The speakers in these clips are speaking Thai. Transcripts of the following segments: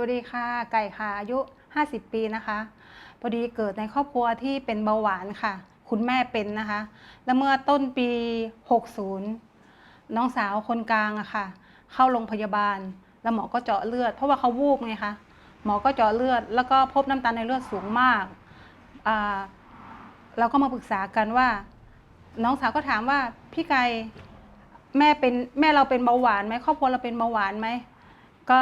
วัสดีค่ะ ไก่ค่ะ อายุ 50 ปีนะคะ พอดีเกิดในครอบครัวที่เป็นเบาหวานค่ะ คุณแม่เป็นนะคะ แล้วเมื่อต้นปี 60 น้องสาวคนกลางอะค่ะ เข้าโรงพยาบาล แล้วหมอก็เจาะเลือด เพราะว่าเขาวูบไงคะ หมอก็เจาะเลือด แล้วก็พบน้ำตาลในเลือดสูงมาก เราก็มาปรึกษากันว่า น้องสาวก็ถามว่าพี่ไก่แม่เป็นแม่เราเป็นเบาหวานไหมครอบครัวเราเป็นเบาหวานไหมก็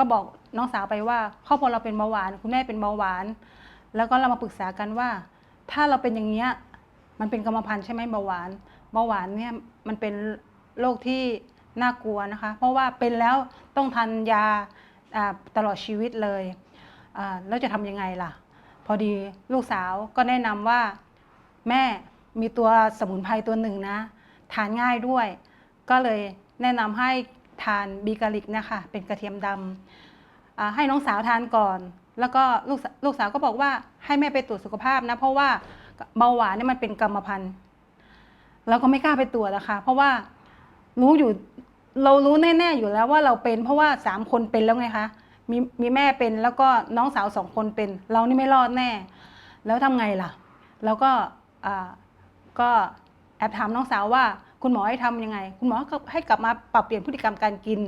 ก็บอกน้องสาวไปว่าครอบครัวเราเป็นเบาหวาน คุณแม่เป็นเบาหวาน แล้วก็เรามาปรึกษากันว่า ถ้าเราเป็นอย่างเนี้ยมันเป็นกรรมพันธุ์ใช่ไหมเบาหวานเบาหวานเนี่ยมันเป็นโรคที่น่ากลัวนะคะ เพราะว่าเป็นแล้วต้องทานยาตลอดชีวิตเลยแล้วจะทำยังไงล่ะ พอดีลูกสาวก็แนะนำว่าแม่มีตัวสมุนไพรตัวหนึ่งนะ ทานง่ายด้วย ก็เลยแนะนำให้ ทานบีกาลิกนะคะเป็นกระเทียมดำอ่าให้น้องสาวทานก่อน แล้วก็ลูกสลูกสาวก็บอกว่าให้แม่ไปตรวจสุขภาพนะ เพราะว่าเบาหวานเนี่ยมันเป็นกรรมพันธุ์เราก็ไม่กล้าไปตรวจนะคะเพราะว่ารู้อยู่เรารู้แน่ๆอยู่แล้วว่าเราเป็น เพราะว่าสามคนเป็นแล้วไงคะมีมีแม่เป็นแล้วก็น้องสาวสองคนเป็น เรานี่ไม่รอดแน่ แล้วทำไงล่ะ แล้วก็อ่าก็แอบถามน้องสาวว่า คุณหมอให้ทำยังไง คุณหมอก็ให้กลับมาปรับเปลี่ยนพฤติกรรมการกิน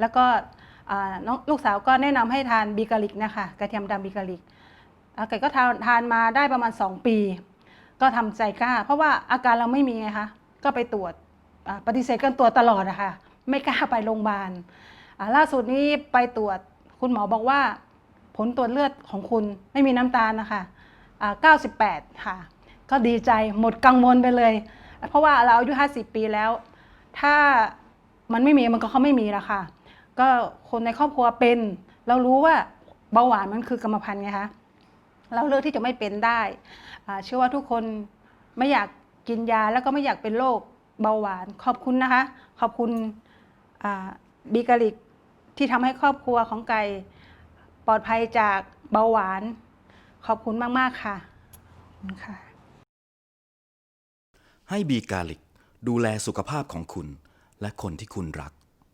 แล้วก็น้องลูกสาวก็แนะนำให้ทานบีกาลิกนะคะกระเทียมดำบีกาลิกอาไก่ก็ทานทานมาได้ประมาณ 2 ปี ก็ทำใจกล้า เพราะว่าอาการเราไม่มีไงคะก็ไปตรวจปฏิเสธกันตรวจตลอดนะคะไม่กล้าไปโรงพยาบาลล่าสุดนี้ไปตรวจคุณหมอบอกว่า ผลตรวจเลือดของคุณไม่มีน้ำตาลนะคะ98 ค่ะ ก็ดีใจหมดกังวลไปเลย เพราะว่าเราอายุ50ปีแล้ว ถ้ามันไม่มีมันก็เขาไม่มีละค่ะ ก็คนในครอบครัวเป็น เรารู้ว่าเบาหวานมันคือกรรมพันธุ์ไงคะเราเลือกที่จะไม่เป็นได้เชื่อว่าทุกคนไม่อยากกินยาแล้วก็ไม่อยากเป็นโรคเบาหวาน ขอบคุณนะคะ ขอบคุณบีกาลิกที่ทำให้ครอบครัวของไก่ปลอดภัยจากเบาหวาน ขอบคุณมาก ๆ ค่ะขอบคุณค่ะ ให้บีกาลิกดูแลสุขภาพของคุณและคนที่คุณรัก